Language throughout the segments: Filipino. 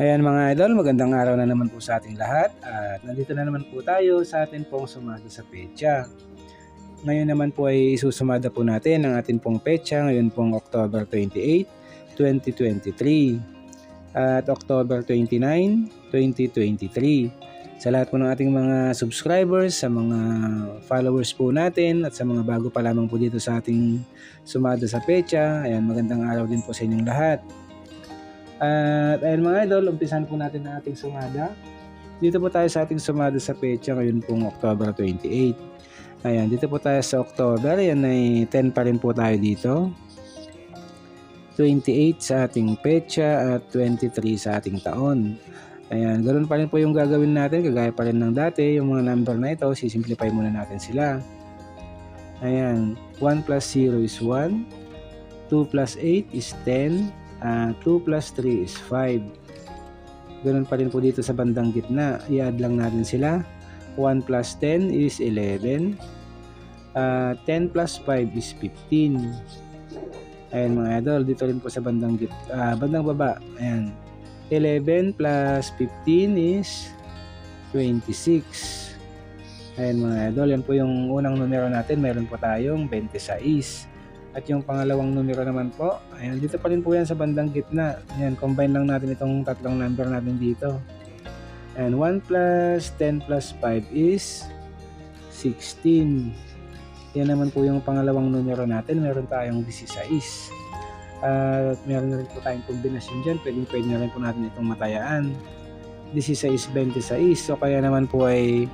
Ayan mga idol, magandang araw na naman po sa ating lahat at nandito na naman po tayo sa atin pong sumada sa pecha. Ngayon naman po ay isusumada po natin ang ating pong pecha ngayon pong October 28, 2023 at October 29, 2023. Sa lahat po ng ating mga subscribers, sa mga followers po natin at sa mga bago pa lamang po dito sa ating sumada sa pecha, ayan magandang araw din po sa inyong lahat. At ayun mga idol, umpisan po natin ang ating sumada. Dito po tayo sa ating sumada sa pecha ngayon pong October 28. Ayan, dito po tayo sa October. Yan ay 10 pa rin po tayo dito. 28 sa ating pecha at 23 sa ating taon. Ayan, ganoon pa rin po yung gagawin natin. Kagaya pa rin ng dati. Yung mga number na ito, sisimplify muna natin sila. Ayan, 1 plus 0 is 1. 2 plus 8 is 10. Uh, 2 plus 3 is 5. Ganun pa rin po dito sa bandang gitna. I-add lang natin sila. 1 plus 10 is 11. Uh, 10 plus 5 is 15. Ayan mga idol, dito rin po sa bandang, git uh, bandang baba. Ayan. 11 plus 15 is 26. Ayan mga idol, yan po yung unang numero natin. Meron po tayong 26. At yung pangalawang numero naman po, ayan, dito pa rin po yan sa bandang gitna. Ayan, combine lang natin itong tatlong number natin dito. And 1 plus 10 plus 5 is 16. Yan naman po yung pangalawang numero natin. Meron tayong 16. At meron na rin po tayong kombinasyon dyan. Pwede, pwede na rin po natin itong matayaan. 16, 26. So kaya naman po ay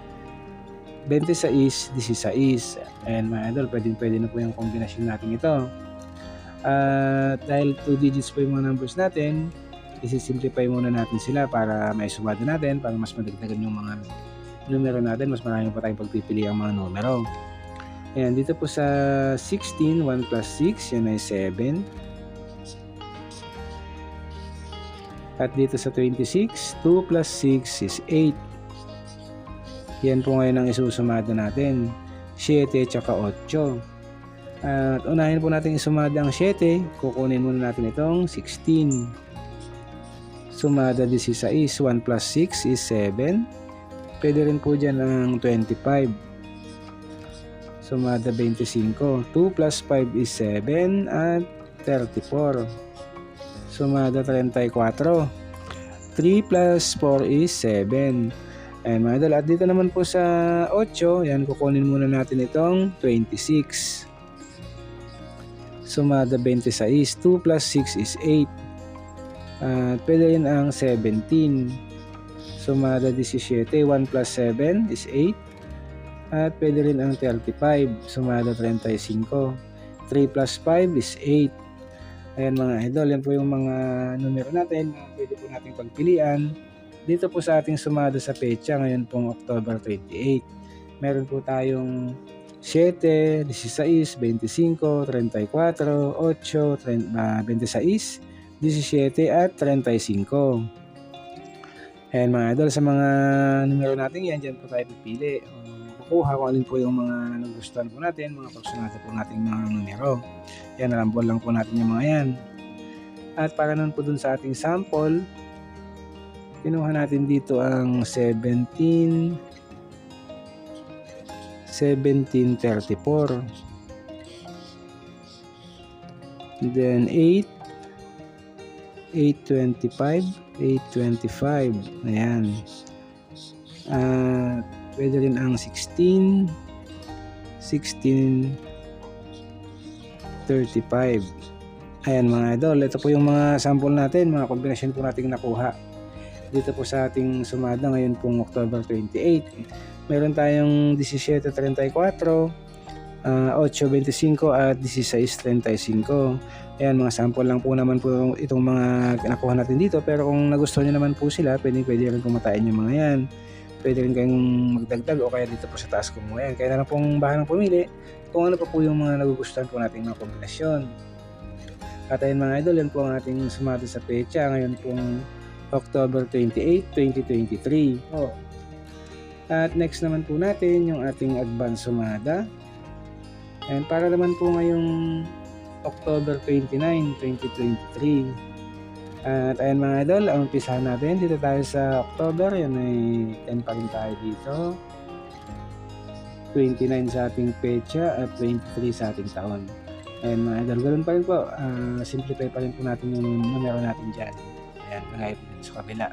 26, 16. And mga idol, pwede, pwede na po yung kombinasyon natin ito. Uh, dahil 2 digits po yung mga numbers natin, isi-simplify muna natin sila para may sumada natin, para mas madagdagan yung mga numero natin, mas marami pa tayong pagpipili ang mga numero. Ayan, dito po sa 16, 1 plus 6, yan ay 7. At dito sa 26, 2 plus 6 is 8. Yan po ngayon ang isusumada natin. 7 at 8. At unahin po natin isumada ang 7. Kukunin muna natin itong 16. Sumada 16. 1 plus 6 is 7. Pwede rin po dyan ang 25. Sumada 25. 2 plus 5 is 7 at 34. Sumada 34. 3 plus 4 is 7. Ayan mga idol. At dito naman po sa 8, yan kukunin muna natin itong 26. Sumada 26. 2 plus 6 is 8. At pwede rin ang 17. Sumada 17. 1 plus 7 is 8. At pwede rin ang 35. Sumada 35. 3 plus 5 is 8. Ayan mga idol, yan po yung mga numero natin na pwede po nating pagpilian dito po sa ating sumada sa pecha ngayon pong October 28. Meron po tayong 7, 16, 25, 34, 8, 30, uh, 26, 17 at 35. Ayan mga idol, sa mga numero natin yan, dyan po tayo pipili. kukuha kung alin po yung mga nagustuhan po natin, mga pagsunatan po natin mga numero. Yan, narambol lang po natin yung mga yan. At para nun po dun sa ating sample, Kinuha natin dito ang 17 1734 then 8 825 825 ayan. Uh, pwede rin ang 16 16 35 ayan mga idol. Ito po yung mga sample natin mga kombinasyon po nating nakuha dito po sa ating sumada ngayon pong October 28. Meron tayong 17.34, uh, 8.25 at 16.35. Ayan, mga sample lang po naman po itong mga nakuha natin dito. Pero kung nagustuhan nyo naman po sila, pwede, pwede rin kumatain yung mga yan. Pwede rin kayong magdagdag o kaya dito po sa taas kumuha yan. Kaya na lang pong bahalang pumili kung ano pa po yung mga nagugustuhan po nating mga kombinasyon. At ayun mga idol, yan po ang ating sumada sa pecha. Ngayon pong October 28, 2023. Oh. At next naman po natin yung ating advance sumada. And para naman po ngayong October 29, 2023. At ayan mga idol, ang umpisahan natin dito tayo sa October, yun ay 10 pa rin tayo dito. 29 sa ating pecha at 23 sa ating taon. Ayan mga idol, ganoon pa rin po, ah, simplify pa rin po natin yung numero natin dyan. Ayan, magaya po dito sa kabila.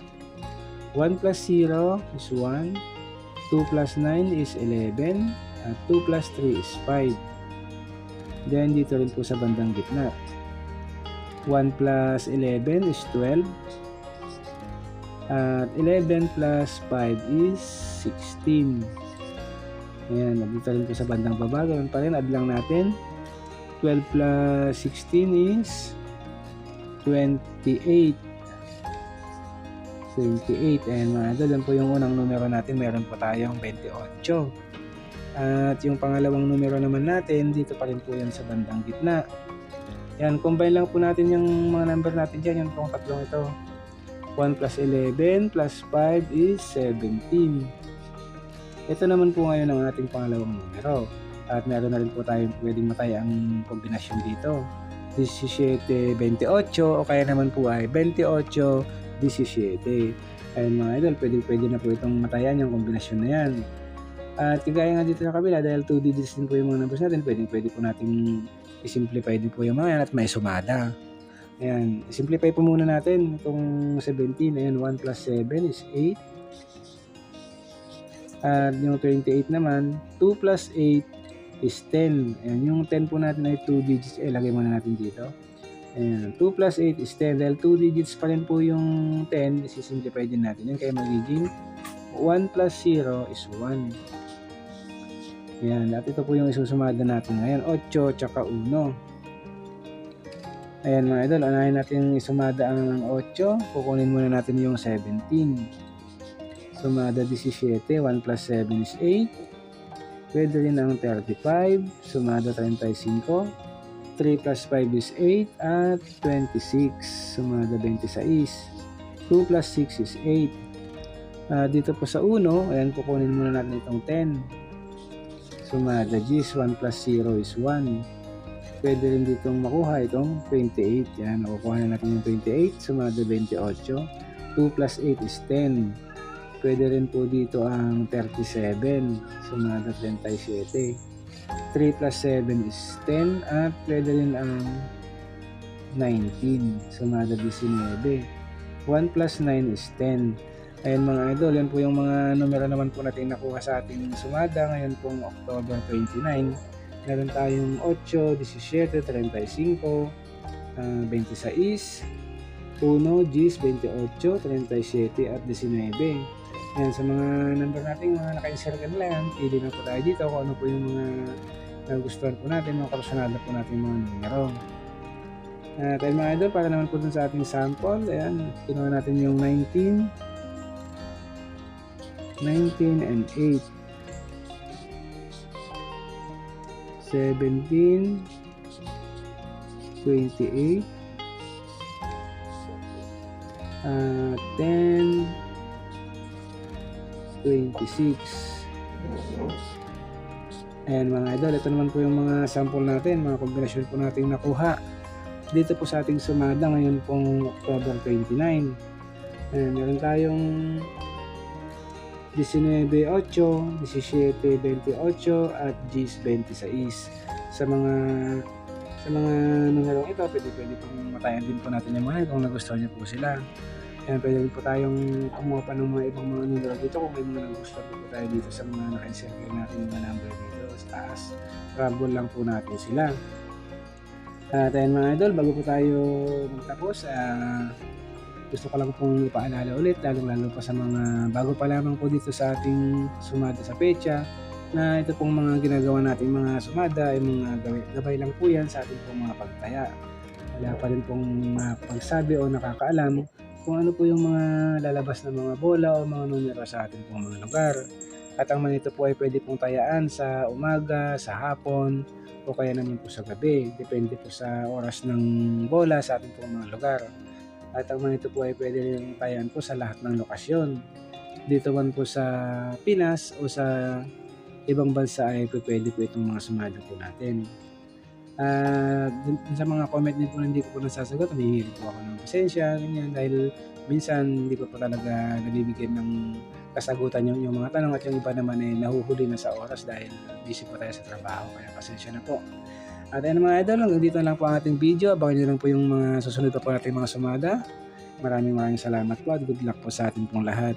1 plus 0 is 1, 2 plus 9 is 11, at 2 plus 3 is 5. Then dito rin po sa bandang gitna. 1 plus 11 is 12. At 11 plus 5 is 16. Ayan, dito rin po sa bandang baba. Ganun pa rin, add lang natin. 12 plus 16 is 28. 28. Ayan mga idol, po yung unang numero natin. Meron po tayong 28. At yung pangalawang numero naman natin, dito pa rin po yan sa bandang gitna. Yan, combine lang po natin yung mga number natin dyan, yung pong tatlong ito. 1 plus 11 plus 5 is 17. Ito naman po ngayon ang ating pangalawang numero. At meron na rin po tayong pwedeng matay ang kombinasyon dito. 17, 28 o kaya naman po ay 28, 17. Ayun mga idol, pwede, pwede na po itong matayan yung kombinasyon na yan. At kagaya nga dito sa kabila, dahil 2 digits din po yung mga numbers natin, pwede, pwede po natin i-simplify din po yung mga yan at may sumada. Ayan, simplify po muna natin itong 17. Ayan, 1 plus 7 is 8. At yung 28 naman, 2 plus 8 is 10. Ayan, yung 10 po natin ay 2 digits. Eh, lagay muna natin dito. Ayan, 2 plus 8 is 10. Dahil 2 digits pa rin po yung 10, isi-simplify din natin. Yan kaya magiging 1 plus 0 is 1. Ayan, at ito po yung isusumada natin ngayon. 8 tsaka 1. Ayan mga idol, anahin natin isumada ang 8. Kukunin muna natin yung 17. Sumada 17. 1 plus 7 is 8. Pwede rin ang 35. Sumada 35. 3 plus 5 is 8. At 26. Sumada 26. 2 plus 6 is 8. Ah, dito po sa 1, ayan, kukunin muna natin itong 10. Sumada G's, 1 plus 0 is 1. Pwede rin ditong makuha itong 28. Yan, nakukuha na natin yung 28. Sumada 28. 2 plus 8 is 10. Pwede rin po dito ang 37. Sumada 37. 3 plus 7 is 10. At pwede rin ang 19. Sumada 19. 1 plus 9 is 10. Ayan mga idol, yan po yung mga numero naman po natin nakuha sa ating sumada ngayon pong October 29. Meron tayong 8, 17, 35, uh, 26, 1, G's, 28, 37 at 19. Ayan, sa mga number natin, mga naka-encircle na yan, pili na po tayo dito kung ano po yung mga nagustuhan po natin, mga karosanada po natin mga numero. At ayun mga idol, para naman po dun sa ating sample, ayan, kinuha natin yung 19, 19 and 8 17 28 uh, 10 26 Ayan mga idol, ito naman po yung mga sample natin, mga kombinasyon po natin nakuha dito po sa ating sumada ngayon pong October 29. Ayan, meron tayong 19.8, 17.28 at G's 26. Sa mga sa mga numerong ito, pwede pwede pong matayan din po natin yung mga kung nagustuhan niyo po sila. Ayan, pwede rin po tayong kumuha pa ng mga ibang mga numero dito kung may mga nagustuhan po, tayo dito sa mga naka-encircle natin mga number dito sa taas. Rumble lang po natin sila. At ayun mga idol, bago po tayo magtapos, ah, gusto ko lang pong ipaalala ulit, lalong-lalo pa sa mga bago pa lamang po dito sa ating sumada sa pecha, na ito pong mga ginagawa natin mga sumada ay mga gabay, gabay lang po yan sa ating pong mga pagtaya. Wala pa rin pong pagsabi o nakakaalam kung ano po yung mga lalabas na mga bola o mga numero sa ating pong mga lugar. At ang manito po ay pwede pong tayaan sa umaga, sa hapon, o kaya naman po sa gabi. Depende po sa oras ng bola sa ating pong mga lugar. At ang manito po ay pwede rin tayaan po sa lahat ng lokasyon. Dito man po sa Pinas o sa ibang bansa ay pwede po itong mga sumada po natin. Dun sa mga comment din po hindi ko po nasasagot, humihingi po ako ng pasensya, ganyan, dahil minsan hindi ko po talaga nabibigyan ng kasagutan yung, yung mga tanong at yung iba naman ay nahuhuli na sa oras dahil busy po tayo sa trabaho, kaya pasensya na po. At ayun mga idol, dito lang po ang ating video. Abangan nyo lang po yung mga susunod pa po nating mga sumada. Maraming maraming salamat po at good luck po sa ating pong lahat.